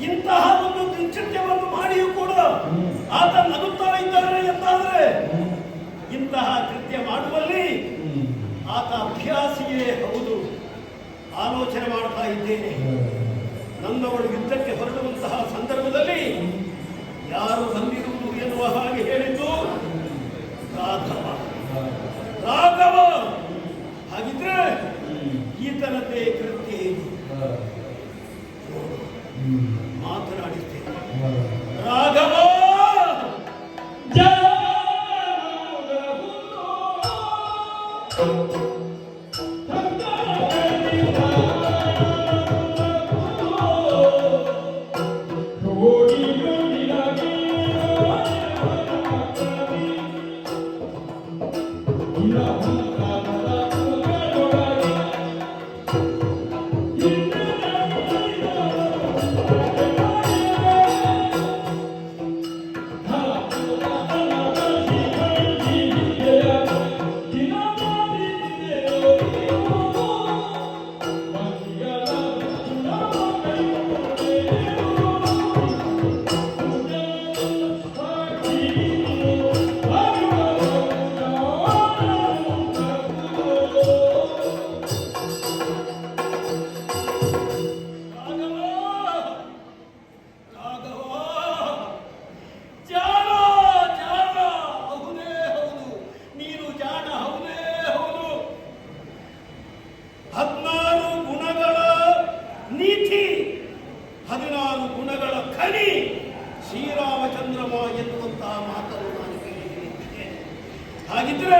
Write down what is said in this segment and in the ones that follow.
ಇಂತಹ ಒಂದು ದುಶ್ಚಿತ್ಯವನ್ನು ಮಾಡಿಯೂ ಕೂಡ ಆತ ನಗುತ್ತಾ ಇದ್ದಾನೆ ಎಂದಾದರೆ ಇಂತಹ ಕೃತ್ಯ ಮಾಡುವಲ್ಲಿ ಆತ ಅಭ್ಯಾಸಿಯೇ ಹೌದು. ಆಲೋಚನೆ ಮಾಡ್ತಾ ಇದ್ದೇನೆ. ನನ್ನವಳು ಯುದ್ಧಕ್ಕೆ ಹೊರಡುವಂತಹ ಸಂದರ್ಭದಲ್ಲಿ ಯಾರು ಬಂದಿರುವುದು ಎನ್ನುವ ಹಾಗೆ ಹೇಳಿದ್ದು ರಾಘವ. ರಾಘವ! ಹಾಗಿದ್ರೆ ಈತನದೇ ಕೃತ್ಯ ಮಾತನಾಡಿದ್ದೇನೆ. ರಾಘವ! ರಾಘವ ಹದಿನಾರು ಗುಣಗಳ ಖನಿ ಶ್ರೀರಾಮಚಂದ್ರಮ ಎನ್ನುವಂತಹ ಮಾತನ್ನು ನಾನು ಕೇಳಿದ್ದೇನೆ. ಹಾಗಿದ್ರೆ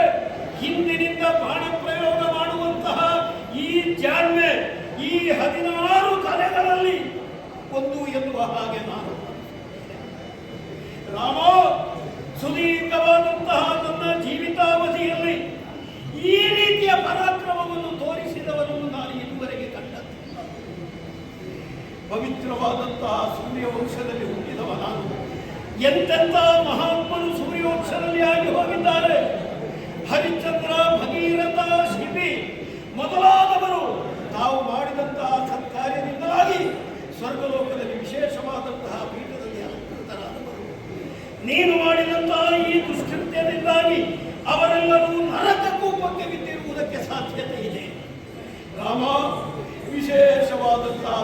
ಹಿಂದಿನಿಂದ ಬಾಣ ಪ್ರಯೋಗ ಮಾಡುವಂತಹ ಈ ಜಾಣ್ಮೆ, ಈ ಹದಿನಾರು ಕಲೆಗಳಲ್ಲಿ ಒಂದು ಎನ್ನುವ ಹಾಗೆ ನಾನು ರಾಮ, ಸುದೀರ್ಘವಾದಂತಹ ನನ್ನ ಜೀವಿತಾವಧಿಯಲ್ಲಿ ಈ ರೀತಿಯ ಪರಾಕ್ರಮವನ್ನು ಪವಿತ್ರವಾದಂತಹ ಸೂರ್ಯವಂಶದಲ್ಲಿ ಹುಟ್ಟಿದವ ನಾನು ಎಂತೆಂಥ ಮಹಾತ್ಮರು ಸೂರ್ಯವಂಶದಲ್ಲಿ ಆಗಿ ಹೋಗಿದ್ದಾರೆ. ಹರಿಚಂದ್ರ, ಭಗೀರಥ ಶಿಪಿ ಮೊದಲಾದವರು ತಾವು ಮಾಡಿದಂತಹ ಸತ್ಕಾರ್ಯದಿಂದಾಗಿ ಸ್ವರ್ಗಲೋಕದಲ್ಲಿ ವಿಶೇಷವಾದಂತಹ ಪೀಠದಲ್ಲಿ ಅಲಂಕೃತರಾದವರು. ನೀನು ಮಾಡಿದಂತಹ ಈ ದುಷ್ಕೃತ್ಯದಿಂದಾಗಿ ಅವರೆಲ್ಲರೂ ನರಕ ಕೂಪಕ್ಕೆ ಬಿದ್ದಿರುವುದಕ್ಕೆ ಸಾಧ್ಯತೆ ಇದೆ ರಾಮ, ವಿಶೇಷವಾದಂತಹ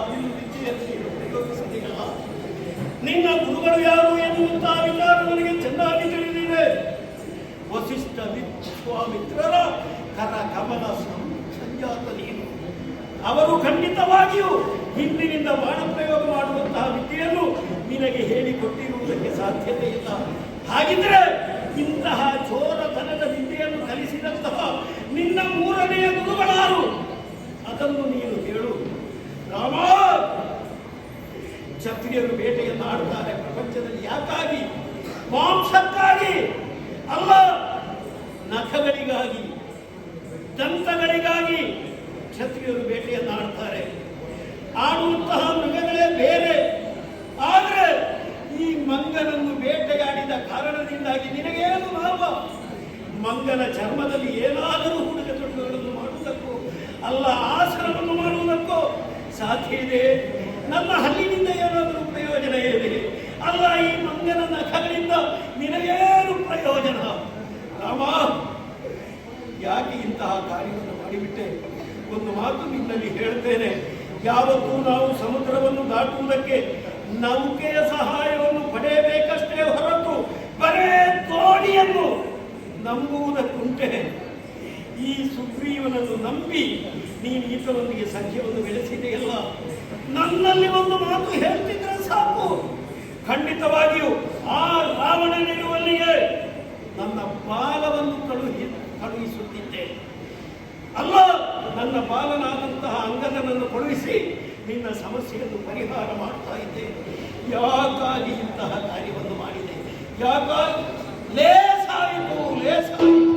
ನಿನ್ನ ಗುರುಗಳು ಯಾರು ಎನ್ನುವಂತಹ ವಿಚಾರ ನನಗೆ ಚೆನ್ನಾಗಿ ವಸಿಷ್ಠ ವಿಶ್ವಾಮಿತ್ರರ ಕರ ಕಮಲ ಸಂಜಾತ ನೀನು. ಅವರು ಖಂಡಿತವಾಗಿಯೂ ಹಿಂದಿನಿಂದ ಬಾಣ ಪ್ರಯೋಗ ಮಾಡುವಂತಹ ವಿದ್ಯೆಯನ್ನು ನಿನಗೆ ಹೇಳಿಕೊಟ್ಟಿರುವುದಕ್ಕೆ ಸಾಧ್ಯತೆ ಇಲ್ಲ. ಹಾಗಿದ್ರೆ ಇಂತಹ ಚೋರತನದ ವಿದ್ಯೆಯನ್ನು ಕಲಿಸಿದಂತಹ ನಿನ್ನ ಮೂರನೆಯ ಗುರುಗಳಾರು, ಅದನ್ನು ನೀನು ಹೇಳು ರಾಮ ಕ್ಷತ್ರಿಯರು ಬೇಟೆಯನ್ನು ಆಡುತ್ತಾರೆ. ಪ್ರಪಂಚದಲ್ಲಿ ಯಾಕಾಗಿ? ಮಾಂಸಕ್ಕಾಗಿ. ಅಲ್ಲ, ನಖಗಳಿಗಾಗಿ, ದಂತಗಳಿಗಾಗಿ ಕ್ಷತ್ರಿಯರು ಬೇಟೆಯನ್ನು ಆಡ್ತಾರೆ ಆಡುವಂತಹ ಮೃಗಗಳೇ ಬೇರೆ. ಆದರೆ, ಈ ಮಂಗನನ್ನು ಬೇಟೆಯಾಡಿದ ಕಾರಣದಿಂದಾಗಿ ನಿನಗೇನು ಲಾಭ? ಮಂಗನ ಚರ್ಮದಲ್ಲಿ ಏನಾದರೂ ಹೂಡಿಕೆ ತೊಡುಗೆಗಳನ್ನು ಮಾಡುವುದಕ್ಕೂ, ಅಲ್ಲ ಆಸನವನ್ನು ಮಾಡುವುದಕ್ಕೂ ಸಾಧ್ಯ ಇದೆ. ನನ್ನ ಹಲ್ಲಿನಿಂದ ಏನಾದರೂ ಪ್ರಯೋಜನ ಇದೆ ಅಲ್ಲ ಈ ಮಂಗನ ನಖಗಳಿಂದ ನಿನಗೇನು ಪ್ರಯೋಜನ? ರಾಮ, ಯಾಕೆ ಇಂತಹ ಕಾರ್ಯವನ್ನು ಮಾಡಿಬಿಟ್ಟೆ? ಒಂದು ಮಾತು ನಿನ್ನಲ್ಲಿ ಹೇಳ್ತೇನೆ. ಯಾವತ್ತೂ ನಾವು ಸಮುದ್ರವನ್ನು ದಾಟುವುದಕ್ಕೆ ನೌಕೆಯ ಸಹಾಯವನ್ನು ಪಡೆಯಬೇಕಷ್ಟೇ ಹೊರತು ಬರೇ ದೋಣಿಯನ್ನು ನಂಬುವುದಕ್ಕುಂಟೆ. ಈ ಸುಗ್ರೀವನನ್ನು ನಂಬಿ ನೀನು ಈತನೊಂದಿಗೆ ಸಂಖ್ಯೆಯನ್ನು ಬೆಳೆಸಿದೆಯಲ್ಲ? ನನ್ನಲ್ಲಿ ಒಂದು ಮಾತು ಹೇಳ್ತಿದ್ರೆ ಸಾಕು. ಖಂಡಿತವಾಗಿಯೂ ಆ ರಾವಣನಿರುವಲ್ಲಿಯೇ ನನ್ನ ಬಾಲವನ್ನು ಕಳುಹಿ, ಕಳುಹಿಸುತ್ತಿದ್ದೆ. ಅಲ್ಲ, ನನ್ನ ಬಾಲನಾದಂತಹ ಅಂಗದನನ್ನು ಕಳುಹಿಸಿ ನಿನ್ನ ಸಮಸ್ಯೆಯನ್ನು ಪರಿಹಾರ ಮಾಡ್ತಾ ಇದ್ದೆ. ಯಾಕಾಗಿ ಇಂತಹ ಕಾರ್ಯವನ್ನು ಮಾಡಿದೆ? ಯಾಕಾಗಿ? ಲೇಸಾಯಿತು ಲೇಸಾಯಿತು.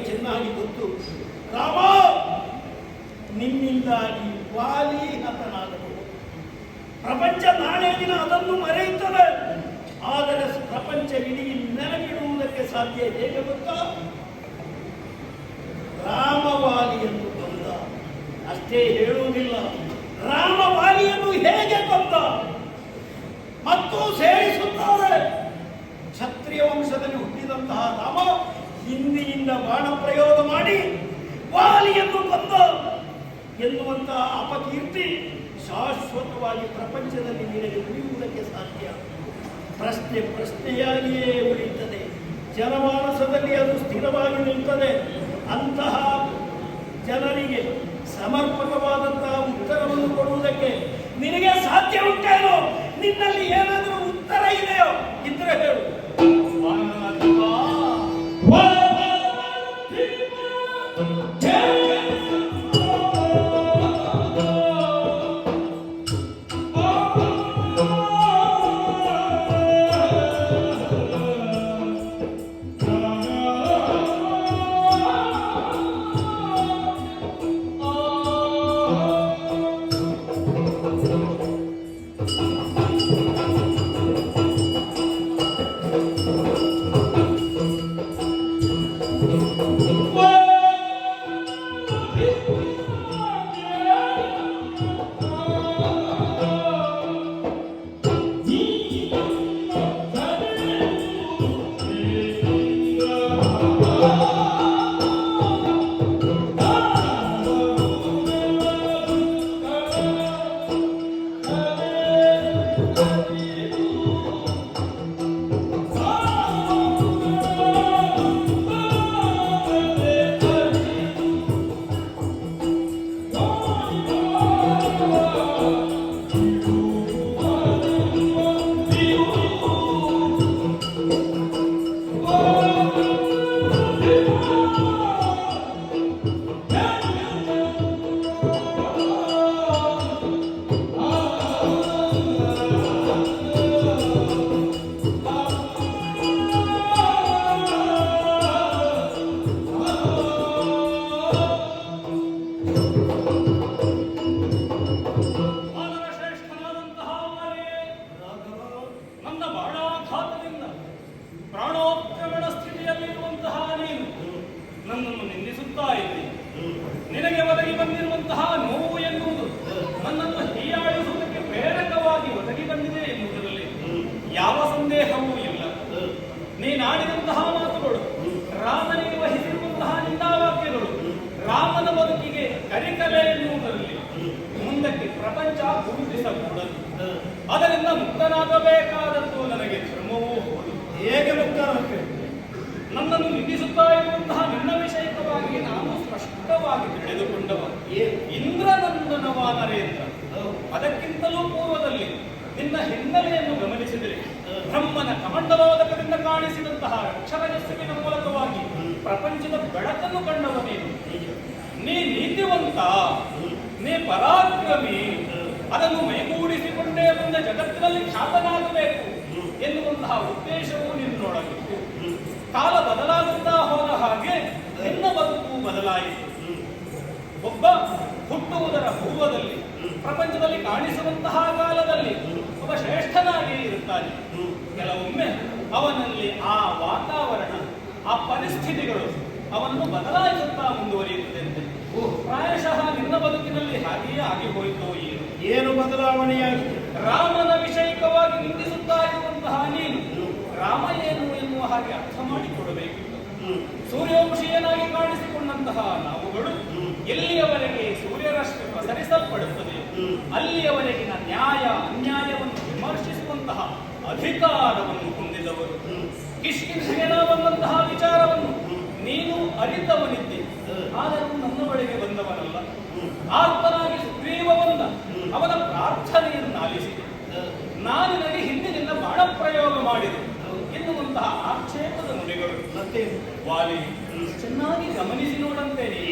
ನನಗೆ ಚೆನ್ನಾಗಿ ಗೊತ್ತು. ರಾಮ ನಿಮ್ಮಿಂದಾಗಿ ವಾಲಿ ಹತನಾದನು ಪ್ರಪಂಚ ನಾಳೆ ದಿನ ಅದನ್ನು ಮರೆಯುತ್ತದೆ. ಆದರೆ ಪ್ರಪಂಚ ಇಡೀ ನೆನಪಿಡುವುದಕ್ಕೆ ಸಾಧ್ಯ ಹೇಗೆ ಗೊತ್ತಾ? ಎಂದು ಬಂದ. ಅಷ್ಟೇ ಹೇಳುವುದಿಲ್ಲ. ರಾಮವಾಲಿಯನ್ನು ಹೇಗೆ ಬಂದ ಮತ್ತು ಸೇರಿಸುತ್ತಾರೆ. ಕ್ಷತ್ರಿಯ ವಂಶದಲ್ಲಿ ಹುಟ್ಟಿದಂತಹ ರಾಮ ಹಿಂದಿನಿಂದ ಬಾಣ ಪ್ರಯೋಗ ಮಾಡಿ ವಾಲಿಯನ್ನು ಕೊಂದ ಎನ್ನುವಂತಹ ಅಪಕೀರ್ತಿ ಶಾಶ್ವತವಾಗಿ ಪ್ರಪಂಚದಲ್ಲಿ ನಿನಗೆ ಉಳಿಯುವುದಕ್ಕೆ ಸಾಧ್ಯ. ಪ್ರಶ್ನೆ ಪ್ರಶ್ನೆಯಾಗಿಯೇ ಉಳಿಯುತ್ತದೆ. ಜನಮಾನಸದಲ್ಲಿ ಅದು ಸ್ಥಿರವಾಗಿ ನಿಲ್ತದೆ. ಅಂತಹ ಜನರಿಗೆ ಸಮರ್ಪಕವಾದಂತಹ ಉತ್ತರವನ್ನು ಕೊಡುವುದಕ್ಕೆ ನಿನಗೆ ಸಾಧ್ಯ ಉಂಟೇನೋ ನಿನ್ನಲ್ಲಿ ಏನಾದರೂ ಉತ್ತರ ಇದೆಯೋ? ಇದ್ರೆ ಹೇಳು. ಹಿನ್ನೆಲೆಯನ್ನು ಗಮನಿಸಿದರೆ ಬ್ರಹ್ಮನ ಕಮಂಡಲೋದಕದಿಂದ ಕಾಣಿಸಿದಂತಹ ಅಕ್ಷರಜಸ್ಸುವಿನ ಮೂಲಕವಾಗಿ ಪ್ರಪಂಚದ ಬೆಳಕನ್ನು ಕಂಡವ ನೀನು. ನೀ ನೀತಿವಂತ, ನೀ ಪರಾಕ್ರಮಿ, ಅದನ್ನು ಮೈಗೂಡಿಸಿಕೊಂಡೇ ಮುಂದೆ ಜಗತ್ತಿನಲ್ಲಿ ಖ್ಯಾತನಾಗಬೇಕು ಎನ್ನುವಂತಹ ಉದ್ದೇಶವು ನೋಡಬೇಕು ಕಾಲ ಬದಲಾಗುತ್ತಾ ಹೋದ ಹಾಗೆ ನಿನ್ನ ಬದುಕು ಬದಲಾಯಿತು. ಒಬ್ಬ ಹುಟ್ಟುವುದರ ಪೂರ್ವದಲ್ಲಿ ಪ್ರಪಂಚದಲ್ಲಿ ಕಾಣಿಸುವಂತಹ ಕಾಲದಲ್ಲಿ ಒಬ್ಬ ಶ್ರೇಷ್ಠನಾಗಿ ಇರುತ್ತಾನೆ. ಕೆಲವೊಮ್ಮೆ ಅವನಲ್ಲಿ ಆ ವಾತಾವರಣ ಆ ಪರಿಸ್ಥಿತಿಗಳು ಅವನನ್ನು ಬದಲಾಯಿಸುತ್ತಾ ಮುಂದುವರಿಯುತ್ತದೆ ಪ್ರಾಯಶಃ ನಿನ್ನ ಬದುಕಿನಲ್ಲಿ ಹಾಗೆಯೇ ಆಗಿ ಹೋಯಿತು ಏನು? ಏನು ಬದಲಾವಣೆಯಾಗಿ ರಾಮನ ವಿಷಯಕವಾಗಿ ನಿಂದಿಸುತ್ತಾ ಇರುವಂತಹ ನೀನು. ರಾಮ ಏನು ಎನ್ನುವ ಹಾಗೆ ಅರ್ಥ ಮಾಡಿಕೊಡಬೇಕಿತ್ತು ಸೂರ್ಯವಂಶೀಯನಾಗಿ ಕಾಣಿಸಿಕೊಂಡಂತಹ ನಾವುಗಳು ಎಲ್ಲಿಯವರೆಗೆ ಸೂರ್ಯರಷ್ಟು ಪ್ರಸರಿಸಲ್ಪಡುತ್ತದೆ ಅಲ್ಲಿಯವರೆಗಿನ ನ್ಯಾಯ ಅನ್ಯಾಯವನ್ನು ವಿಮರ್ಶಿಸುವಂತಹ ಅಧಿಕಾರವನ್ನು ಹೊಂದಿದವರು. ಬಂದಂತಹ ವಿಚಾರವನ್ನು ನೀನು ಅರಿತವನಿದ್ದೆ. ಆದರೂ ನನ್ನ ಬಳಿಗೆ ಬಂದವನಲ್ಲ. ಆತ್ಮನಾಗಿ ಸುಗ್ರೀವ ಬಂದ. ಅವನ ಪ್ರಾರ್ಥನೆಯನ್ನು ಆಲಿಸಿದೆ. ನಾನು ನನಗೆ ಹಿಂದಿನಿಂದ ಬಾಣ ಪ್ರಯೋಗ ಮಾಡಿದೆ. ಎನ್ನುವಂತಹ ಆಕ್ಷೇಪದ ನುಡಿಗಳು. ಮತ್ತೆ ವಾಲಿ, ಚೆನ್ನಾಗಿ ಗಮನಿಸಿ ನೋಡಂತೇನೆ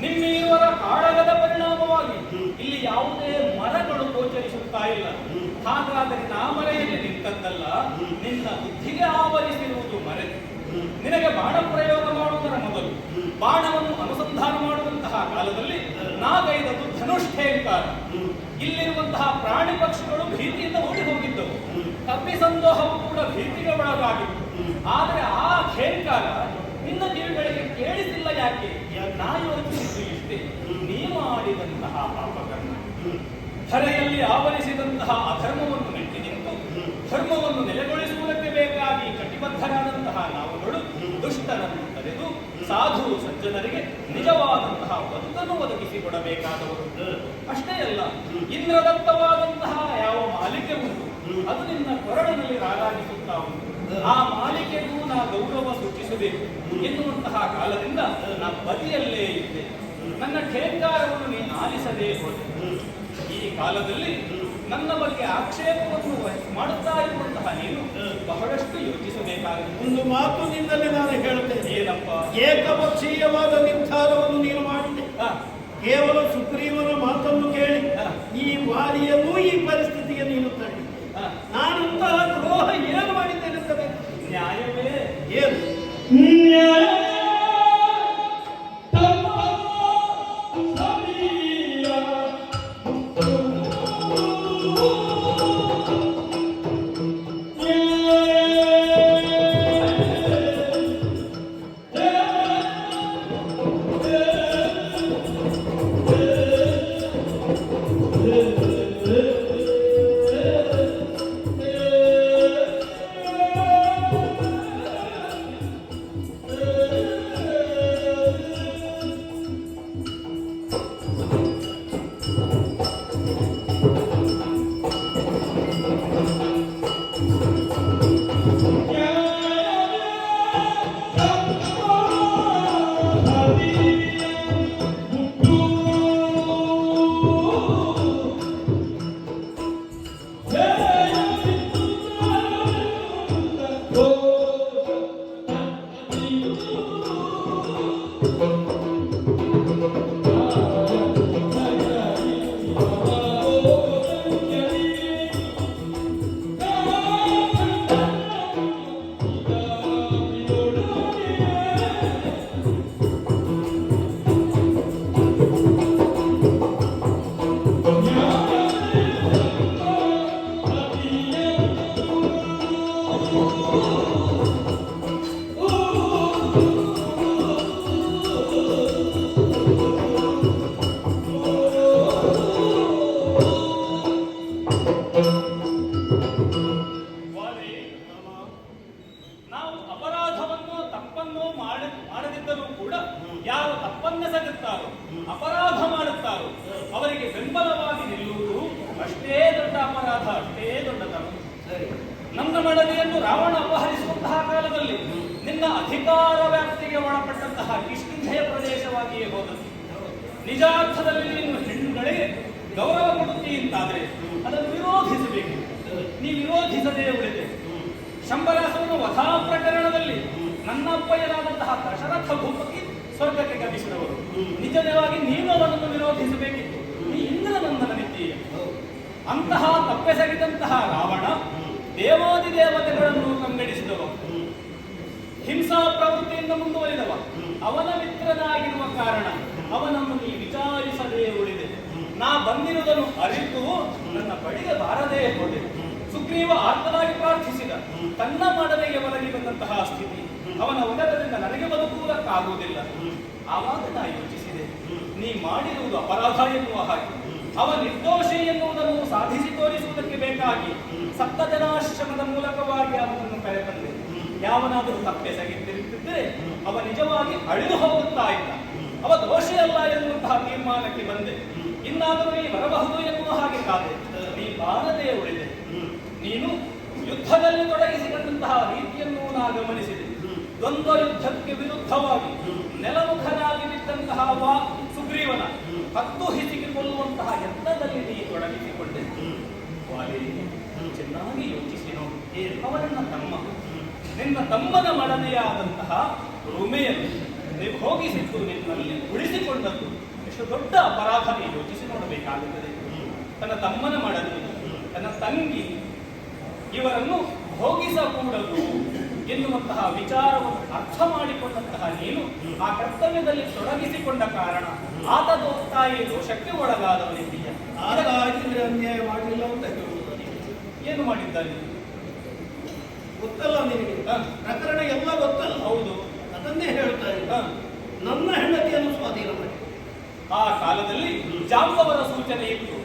ನಿಮ್ಮಿರುವರ ಕಾಳಗದ ಪರಿಣಾಮವಾಗಿ ಇಲ್ಲಿ ಯಾವುದೇ ಮರಗಳು ಗೋಚರಿಸುತ್ತಾ ಇಲ್ಲ. ಹಾಗಾದರೆ ನಾ ಮರೆಯಲ್ಲಿ ನಿಂತದ್ದಲ್ಲ ನಿನ್ನ ಬುದ್ಧಿಗೆ ಆವರಿಸಿರುವುದು ಮರೆ. ನಿನಗೆ ಬಾಣ ಪ್ರಯೋಗ ಮಾಡುವುದರ ಮೊದಲು. ಬಾಣವನ್ನು ಅನುಸಂಧಾನ ಮಾಡುವಂತಹ ಕಾಲದಲ್ಲಿ ನಾಗೈದದ್ದು ಧನುಷ್ಠೇಂಕಾರ. ಇಲ್ಲಿರುವಂತಹ ಪ್ರಾಣಿ ಪಕ್ಷಿಗಳು ಭೀತಿಯಿಂದ ಓಡಿ ಹೋಗಿದ್ದವು ಕಪ್ಪಿ ಸಂದೋಹವು ಕೂಡ ಭೀತಿಗೆ ಒಳಗಾಗಿತ್ತು. ಆದರೆ ಆ ಖೇಂಕಾರ ನಿನ್ನ ಕಿವಿಗಳಿಗೆ ಕೇಳಿಸಿಲ್ಲ ಯಾಕೆ? ನಾ ಯೋಚಿಸಿದ್ದು ಇಷ್ಟೇ. ನೀವು ಆಡಿದಂತಹ ಪಾಪಕರ್ಮ ಹರೆಯಲ್ಲಿ ಆವರಿಸಿದಂತಹ ಅಧರ್ಮವನ್ನು ನೆಟ್ಟಿ ನಿಂತು ಧರ್ಮವನ್ನು ನೆಲೆಗೊಳಿಸುವುದಕ್ಕೆ ಬೇಕಾಗಿ ಕಟಿಬದ್ಧರಾದಂತಹ ನಾವುಗಳು ದುಷ್ಟನನ್ನು ಕರೆದು ಸಾಧು ಸಜ್ಜನರಿಗೆ ನಿಜವಾದಂತಹ ಬದುಕನ್ನು ಒದಗಿಸಿಕೊಡಬೇಕಾದವರು. ಅಷ್ಟೇ ಅಲ್ಲ, ಇಂದ್ರದತ್ತವಾದಂತಹ ಯಾವ ಮಾಲಿಕೆ ಉಂಟು, ಅದು ನಿನ್ನ ಕೊರಳಿನಲ್ಲಿ ರಾರಾಜಿಸುತ್ತಾ ಉಂಟು. ಆ ಮಾಲಿಕೆಗೂ ನಾ ಗೌರವ ಸೂಚಿಸಬೇಕು ಎನ್ನುವಂತಹ ಕಾಲದಿಂದ ನಾ ಬದಿಯಲ್ಲೇ ಇದ್ದೆ. ನನ್ನ ಠೇಂಕಾರವನ್ನು ನೀನು ಆಲಿಸದೇ ಹೋದೆ. ಕಾಲದಲ್ಲಿ ನನ್ನ ಬಗ್ಗೆ ಆಕ್ಷೇಪವನ್ನು ಮಾಡುತ್ತಾ ಇರುವಂತಹ ನೀನು ಬಹಳಷ್ಟು ಯೋಚಿಸಬೇಕಾಗುತ್ತೆ. ಒಂದು ಮಾತು ನಿನ್ನಲ್ಲಿ ನಾನು ಹೇಳುತ್ತೇನೆ. ಏನಪ್ಪ? ಏಕಪಕ್ಷೀಯವಾದ ನಿರ್ಧಾರವನ್ನು ನೀನು ಮಾಡಿದೆ. ಕೇವಲ Oh, ಸ್ವರ್ಗಕ್ಕೆ ಗಮಿಸಿದವರು. ನಿಜವಾಗಿ ನೀನು ಅವನನ್ನು ವಿರೋಧಿಸಬೇಕಿತ್ತು. ನೀ ಇಂದ್ರನಂದನನಿದ್ದೀಯ ಅಂತಹ ತಪ್ಪೆಸಗಿದಂತಹ ರಾವಣ ದೇವಾದಿ ದೇವತೆಗಳನ್ನು ಕಂಗಡಿಸಿದವ ಹಿಂಸಾ ಪ್ರವೃತ್ತಿಯಿಂದ ಮುಂದುವರಿದವ. ಅವನ ಮಿತ್ರನಾಗಿರುವ ಕಾರಣ ಅವನನ್ನು ನೀ ವಿಚಾರಿಸದೇ ಉಳಿದೆ. ನಾ ಬಂದಿರುವುದನ್ನು ಅರಿತು ನನ್ನ ಬಳಿಗೆ ಬಾರದೇ ಹೋದೆ. ಸುಗ್ರೀವ ಆತ್ಮನಾಗಿ ಪ್ರಾರ್ಥಿಸಿದ. ತನ್ನ ಮಡನೆಗೆ ಒದಗಿ ಬಂದಂತಹ ಸ್ಥಿತಿ. ಅವನ ಉದರದಿಂದ ನನಗೆ ಬದುಕುವುದಕ್ಕಾಗುವುದಿಲ್ಲ. ಆವಾಗ ನಾ ಯೋಚಿಸಿದೆ, ನೀ ಮಾಡಿರುವುದು ಅಪರಾಧ ಎನ್ನುವ ಹಾಗೆ. ಅವ ನಿರ್ದೋಷಿ ಎನ್ನುವುದನ್ನು ಸಾಧಿಸಿ ತೋರಿಸುವುದಕ್ಕೆ ಬೇಕಾಗಿ ಸಪ್ತಜನಾಶ್ರಮದ ಮೂಲಕವಾಗಿ ಅವನನ್ನು ಕರೆತಂದೆ. ಯಾವನಾದರೂ ತಪ್ಪೆಸಗಿದ್ದಿರುತ್ತಿದ್ದರೆ ಅವ ನಿಜವಾಗಿ ಅಳಿದು ಹೋಗುತ್ತಾ ಇಲ್ಲ. ಅವ ದೋಷಿ ಅಲ್ಲ ಎನ್ನುವಂತಹ ತೀರ್ಮಾನಕ್ಕೆ ಬಂದೆ. ಇನ್ನಾದರೂ ನೀ ಬರಬಹುದು ಎನ್ನುವ ಹಾಗೆ ಕಾದೆ. ನೀ ಬಾರದೇ ಉಳಿದೆ. ನೀನು ಯುದ್ಧದಲ್ಲಿ ತೊಡಗಿಸಿಕೊಂಡಂತಹ ರೀತಿಯನ್ನು ನಾ ಗಮನಿಸಿದೆ. ದ್ವಂದ್ವ ಯುದ್ಧಕ್ಕೆ ವಿರುದ್ಧವಾಗಿ ನೆಲಮುಖನಾಗಿ ಬಿದ್ದಂತಹ ವಾ ಸುಗ್ರೀವನ ಹತ್ತು ಹಿಸಿಗೆ ಕೊಲ್ಲುವಂತಹ ಯತ್ನದಲ್ಲಿ ನೀ ತೊಡಗಿಸಿಕೊಂಡೆ ವಾಲಿ, ಚೆನ್ನಾಗಿ ಯೋಚಿಸಿ ನೋಡು. ಅವನನ್ನ ತಮ್ಮ. ನಿನ್ನ ತಮ್ಮನ ಮಡನೆಯಾದಂತಹ ರುಮೆಯನ್ನು ನೀವು ಹೋಗಿಸಿದ್ದು ನಿನ್ನಲ್ಲಿ ಉಳಿಸಿಕೊಂಡದ್ದು. ಎಷ್ಟು ದೊಡ್ಡ ಅಪರಾಧ ನೀ ಯೋಚಿಸಿ ನೋಡಬೇಕಾಗುತ್ತದೆ. ತನ್ನ ತಮ್ಮನ ಮಡನೆ ತನ್ನ ತಂಗಿ ಇವರನ್ನು ಭೋಗಿಸಕೂಡದು ಎನ್ನುವಂತಹ ವಿಚಾರವನ್ನು ಅರ್ಥ ಮಾಡಿಕೊಂಡಂತಹ ನೀನು ಆ ಕರ್ತವ್ಯದಲ್ಲಿ ತೊಡಗಿಸಿಕೊಂಡ ಕಾರಣ ಆತ ದೋಸ್ತಾಯಿ ದೋಷಕ್ಕೆ ಒಳಗಾದವನಿದ್ದೀಯ. ಆಗ ಆಗಿದ್ರೆ ಅನ್ಯಾಯ ಮಾಡಲಿಲ್ಲ ಅಂತ ಹೇಳುವುದು. ಏನು ಮಾಡಿದ್ದಾನೆ? ಗೊತ್ತಲ್ಲ ನಿನಗೆ. ಪ್ರಕರಣ ಎಲ್ಲ ಗೊತ್ತಲ್ಲ. ಹೌದು. ಅದನ್ನೇ ಹೇಳ್ತಾ ಇಲ್ಲ ನನ್ನ ಹೆಂಡತಿಯನ್ನು ಸ್ವಾಧೀನ ಮಾಡಿ. ಆ ಕಾಲದಲ್ಲಿ ಜಾಂಬವರ ಸೂಚನೆ ಇತ್ತು.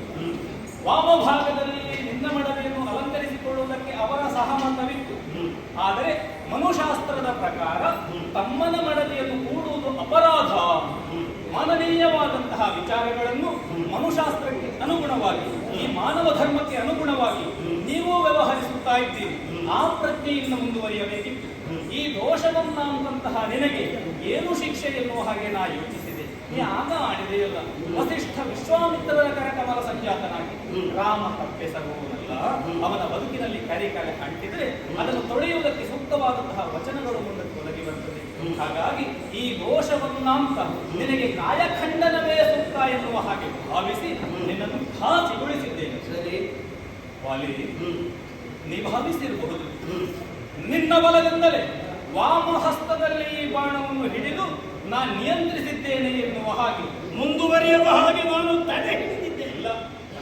ವಾಮಭಾಗದಲ್ಲಿ ನಿನ್ನ ಮಡವೆಯನ್ನು ಅಲಂಕರಿಸಿಕೊಳ್ಳುವುದಕ್ಕೆ ಅವರ ಸಹಮತವಿತ್ತು ಆದರೆ ಮನುಶಾಸ್ತ್ರದ ಪ್ರಕಾರ ತಮ್ಮನ ಮಡದಿಯನ್ನು ಕೂಡುವುದು ಅಪರಾಧ. ಮಾನವೀಯವಾದಂತಹ ವಿಚಾರಗಳನ್ನು ಮನುಶಾಸ್ತ್ರಕ್ಕೆ ಅನುಗುಣವಾಗಿ, ಈ ಮಾನವ ಧರ್ಮಕ್ಕೆ ಅನುಗುಣವಾಗಿ ನೀವು ವ್ಯವಹರಿಸುತ್ತಾ ಇದ್ದೀರಿ. ಆ ಪ್ರಜ್ಞೆಯಿಂದ ಮುಂದುವರಿಯಬೇಕಿತ್ತು. ಈ ದೋಷವನ್ನಾಗುವಂತಹ ನಿನಗೆ ಏನು ಶಿಕ್ಷೆ ಎನ್ನುವ ಹಾಗೆ ನಾ ಯೋಚಿಸಿದೆ. ನೀ ಆಗ ಆಡಿದೆಯಲ್ಲ, ವಸಿಷ್ಠ ವಿಶ್ವಾಮಿತ್ರರ ಕರಕಮಲ ಸಂಜಾತನಾಗಿ ರಾಮ ತಪ್ಪೆಸಗುವುದಲ್ಲ. ಅವನ ಬದುಕಿನಲ್ಲಿ ಕರೆ ಕರೆ ಕಾಣ್ತಿದ್ರೆ ಅದನ್ನು ತೊಳೆಯುವುದಕ್ಕೆ ಸೂಕ್ತವಾದಂತಹ ವಚನಗಳು ಮುಂದಕ್ಕೆ ಒದಗಿ ಬರ್ತದೆ. ಹಾಗಾಗಿ ಈ ದೋಷವನ್ನಾಂತ ನಿನಗೆ ಕಾಯಖಂಡನವೇ ಸೂಕ್ತ ಎನ್ನುವ ಹಾಗೆ ಭಾವಿಸಿ ನಿನ್ನನ್ನು ಖಾಸಿಗೊಳಿಸಿದ್ದೇನೆ. ಸರಿ. ವಾಲಿ ನೀ ಭಾವಿಸಿರಬಹುದು. ನಿನ್ನ ಬಲದಿಂದಲೇ ವಾಮಹಸ್ತದಲ್ಲಿ ಈ ಬಾಣವನ್ನು ಹಿಡಿದು ನಾನು ನಿಯಂತ್ರಿಸಿದ್ದೇನೆ ಎನ್ನುವ ಹಾಗೆ ಮುಂದುವರಿಯುವ ಹಾಗೆ ನಾನು ತಡೆ ಹಿಡಿದಿದ್ದೆ ಇಲ್ಲ.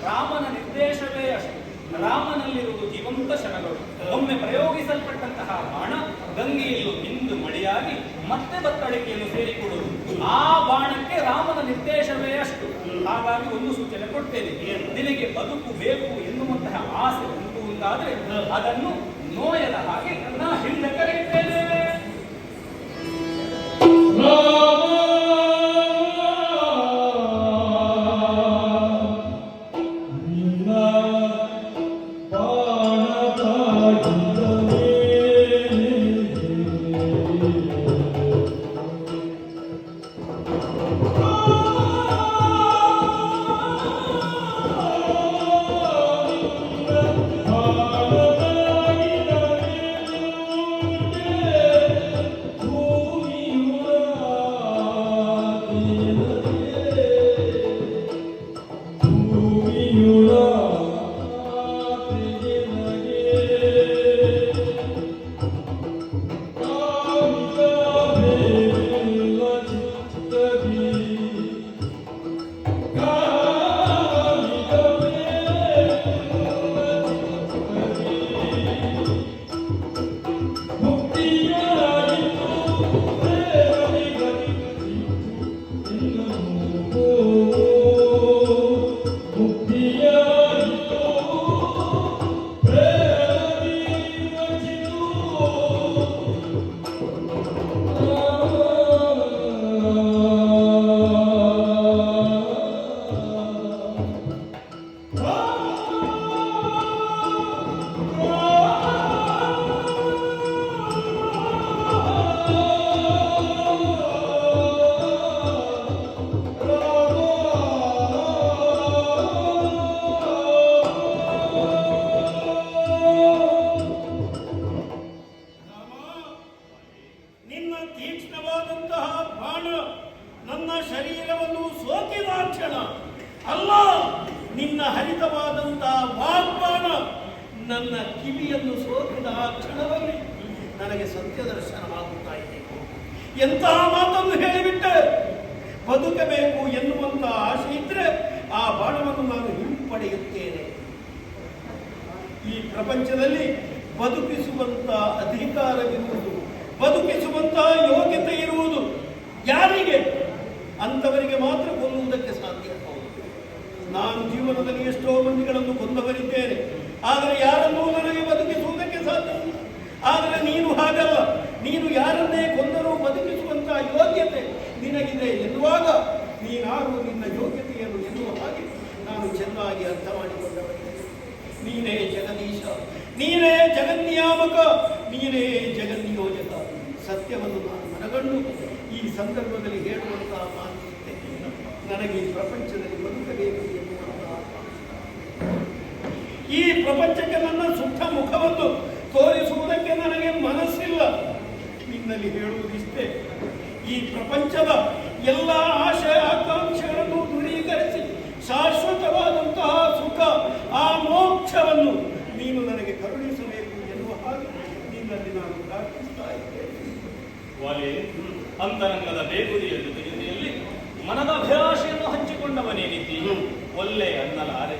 ರಾಮನ ನಿರ್ದೇಶವೇ ಅಷ್ಟು. ರಾಮನಲ್ಲಿರುವುದು ಜೀವಂತ ಕ್ಷಣಗಳು. ಒಮ್ಮೆ ಪ್ರಯೋಗಿಸಲ್ಪಟ್ಟಂತಹ ಬಾಣ ಗಂಗೆಯಲ್ಲೂ ಹಿಂದು ಮಳೆಯಾಗಿ ಮತ್ತೆ ಬತ್ತಳಿಕೆಯನ್ನು ಸೇರಿಕೊಡುವುದು ಆ ಬಾಣಕ್ಕೆ ರಾಮನ ನಿರ್ದೇಶವೇ ಅಷ್ಟು. ಹಾಗಾಗಿ ಒಂದು ಸೂಚನೆ ಕೊಡ್ತೇನೆ. ನಿನಗೆ ಬದುಕು ಬೇಕು ಎನ್ನುವಂತಹ ಆಸೆ ಉಂಟು ಅಂತಾದ್ರೆ ಅದನ್ನು ನೋಯದ ಹಾಗೆ ನನ್ನ ಹಿಂದೆ ಕರೆಯುತ್ತೇನೆ. ಹರಿತವಾದಂತ ವಾಗ್ಮಾನ ನನ್ನ ಕಿವಿಯನ್ನು ಸೋಕಿದ ಆ ಕ್ಷಣದಲ್ಲಿ ನನಗೆ ಸತ್ಯ ದರ್ಶನವಾಗುತ್ತಾ ಇದೆ. ಎಂತಹ ಮಾತನ್ನು ಹೇಳಿಬಿಟ್ಟೆ? ಬದುಕಬೇಕು ಎನ್ನುವಂತಹ ಆಸೆ ಇದ್ರೆ ಆ ಬಾಣವನ್ನು ನಾನು ಹಿಂಪಡೆಯುತ್ತೇನೆ. ಈ ಪ್ರಪಂಚದಲ್ಲಿ ಬದುಕಿಸುವಂತ ಅಧಿಕಾರವಿರುವುದು ಬದುಕಿಸುವಂತ ಯೋಗ್ಯತೆ ಇರುವುದು ಯಾರಿಗೆ? ಅಂತವರಿಗೆ ಮಾತ್ರ ಕೊಲ್ಲುವುದಕ್ಕೆ ಸಾಧ್ಯ ನಾನು ಜೀವನದಲ್ಲಿ ಎಷ್ಟೋ ಮಂದಿಗಳನ್ನು ಕೊಂದವರಿದ್ದೇನೆ. ಆದರೆ ಯಾರನ್ನೂ ನನಗೆ ಬದುಕಿಸುವುದಕ್ಕೆ ಸಾಧ್ಯ ಆದರೆ ನೀನು ಹಾಗಲ್ಲ. ನೀನು ಯಾರನ್ನೇ ಕೊಂದರೂ ಬದುಕಿಸುವಂತಹ ಯೋಗ್ಯತೆ ನಿನಗಿದೆ ಎನ್ನುವಾಗ ನೀನಾರು ನಿನ್ನ ಯೋಗ್ಯತೆಯನ್ನು ಎನ್ನುವ ಹಾಗೆ ನಾನು ಚೆನ್ನಾಗಿ ಅರ್ಥ ಮಾಡಿಕೊಂಡವರಿದ್ದೇನೆ ನೀನೇ ಜಗದೀಶ. ನೀನೇ ಜಗನ್ನಿಯಾಮಕ. ನೀನೇ ಜಗನ್ನಿಯೋಜಕ. ಸತ್ಯವನ್ನು ನಾನು ಮನಗಂಡು ಈ ಸಂದರ್ಭದಲ್ಲಿ ಹೇಳುವಂತಹ ಮಾತು. ನನಗೆ ಈ ಪ್ರಪಂಚದಲ್ಲಿ ಬದುಕಬೇಕು ಈ ಪ್ರಪಂಚಕ್ಕೆ ನನ್ನ ಸುಖ ಮುಖವನ್ನು ತೋರಿಸುವುದಕ್ಕೆ ನನಗೆ ಮನಸ್ಸಿಲ್ಲ. ನಿನ್ನಲ್ಲಿ ಹೇಳುವುದಿಷ್ಟೇ, ಈ ಪ್ರಪಂಚದ ಎಲ್ಲ ಆಶಯ ಆಕಾಂಕ್ಷೆಗಳನ್ನು ದೃಢೀಕರಿಸಿ ಶಾಶ್ವತವಾದಂತಹ ಸುಖ, ಆ ಮೋಕ್ಷವನ್ನು ನೀನು ನನಗೆ ಕರುಣಿಸಬೇಕು ಎನ್ನುವ ಹಾಗೆ ನಿನ್ನಲ್ಲಿ ನಾನು ಪ್ರಾರ್ಥಿಸ್ತಾ ಇದ್ದೇನೆ. ಅಂತರಂಗದ ಬೇಗುದಿಯ ಜೊತೆಯಲ್ಲಿ ಮನದ ಅಭಿಲಾಷೆಯನ್ನು ಹಂಚಿಕೊಂಡವನೇನಿದ್ದಿ. ಒಲ್ಲೆ ಅನ್ನಲಾರೆ.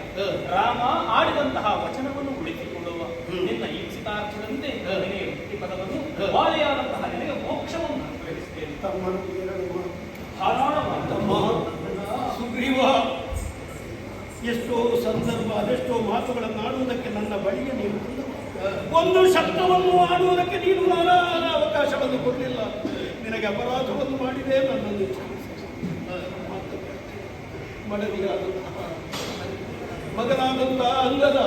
ರಾಮ ಆಡಿದಂತಹ ವಚನವನ್ನು ಉಳಿಸಿಕೊಳ್ಳುವ. ನಿನ್ನ ಈಪ್ಸಿತಾರ್ಥದಂತೆ. ನಿನಗೆ ಮುಕ್ತಿ ಪದವನ್ನು ಬಾಲೆಯಾದಂತಹ ನಿನಗೆ ಮೋಕ್ಷವನ್ನು ಸುಗ್ರೀವ. ಎಷ್ಟೋ ಸಂದರ್ಭ ಅದೆಷ್ಟೋ ಮಾತುಗಳನ್ನು ಆಡುವುದಕ್ಕೆ ನನ್ನ ಬಳಿಗೆ ನೀನು ಒಂದು ಶಬ್ದವನ್ನು ಆಡುವುದಕ್ಕೆ ನೀನು ನಾನಾ ಅವಕಾಶವನ್ನು ಕೊಡಲಿಲ್ಲ. ನಿನಗೆ ಅಪರಾಧವನ್ನು ಮಾಡಿದೆ ನನ್ನನ್ನು ಕ್ಷಮಿಸು. ಮಗನಾದಂತ ಅಂಗದ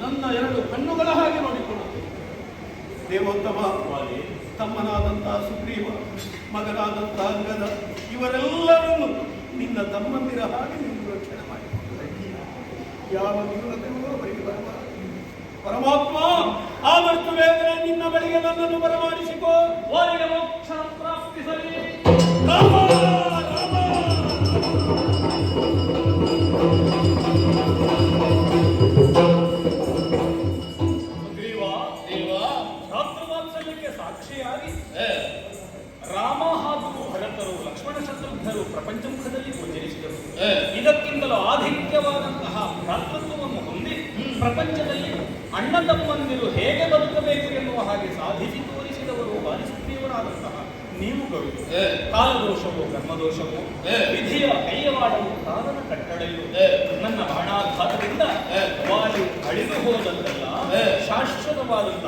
ನನ್ನ ಎರಡು ಕಣ್ಣುಗಳ ಹಾಗೆ ನೋಡಿಕೊಳ್ಳುತ್ತೆ ದೇವೋತ್ತಮ, ತಮ್ಮನಾದಂತಹ ಸುಗ್ರೀವ, ಮಗನಾದಂತಹ ಅಂಗದ ಇವರೆಲ್ಲರನ್ನು ನಿನ್ನ ತಮ್ಮಂದಿರ ಹಾಗೆ ನೀನು ರಕ್ಷಣೆ ಮಾಡಿಕೊಂಡೆ ಯಾವ ನ್ಯೂನತೆಯೂ ಅವರಿಗೆ ಬರಬಾರ ಪರಮಾತ್ಮ, ಆದಷ್ಟು ಬೇಗನೆ ನಿನ್ನ ಬಳಿಗೆ ನನ್ನನ್ನು ಬರಮಾಡಿಸಿಕೋ. ವಾಲಿಗೆ ಮೋಕ್ಷ ಪ್ರಾಪ್ತಿಸಲಿ. one.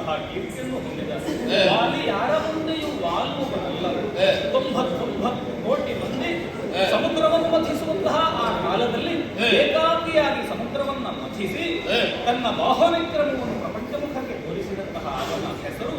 ಇರುವಂತಹ ಕೀರ್ತಿಯನ್ನು ಹೊಂದಿದ ಅಲ್ಲಿ ಯಾರ ಮುಂದೆಯೂ ವಾಲ್ವು ತೊಂಬತ್ತೊಂಬತ್ತು ಕೋಟಿ ಮಂದಿ ಸಮುದ್ರವನ್ನ ಮಥಿಸುವಂತಹ ಆ ಕಾಲದಲ್ಲಿ ಏಕಾಂಗಿಯಾಗಿ ಸಮುದ್ರವನ್ನ ಮಥಿಸಿ ತನ್ನ ಬಾಹುವಿಕ್ರಮವನ್ನು ಪ್ರಪಂಚ ಮುಖಕ್ಕೆ ತೋರಿಸಿದಂತಹ ಅವನ ಹೆಸರು